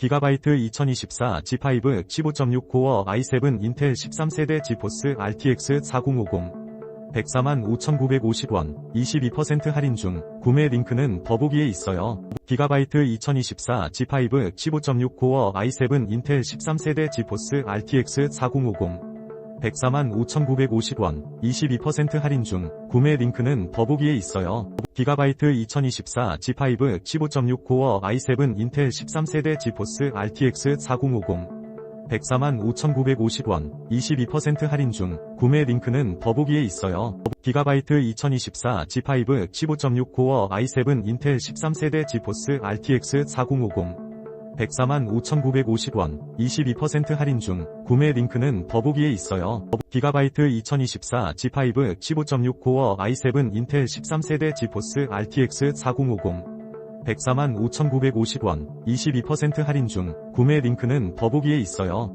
기가바이트 2024 G5 15.6 코어 i7 인텔 13세대 지포스 RTX 4050 104만 5,950원 22% 할인 중 구매 링크는 더보기에 있어요. 기가바이트 2024 G5 15.6 코어 i7 인텔 13세대 지포스 RTX 4050 104만 5,950원 22% 할인 중 구매 링크는 더보기에 있어요. 기가바이트 2024 G5 15.6 코어 i7 인텔 13세대 지포스 RTX 4050 104만 5,950원 22% 할인 중 구매 링크는 더보기에 있어요. 기가바이트 2024 G5 15.6 코어 i7 인텔 13세대 지포스 RTX 4050 104만 5,950원 22% 할인 중 구매 링크는 더보기에 있어요. 기가바이트 2024 G5 15.6 코어 i7 인텔 13세대 지포스 RTX 4050 104만 5,950원 22% 할인 중 구매 링크는 더보기에 있어요.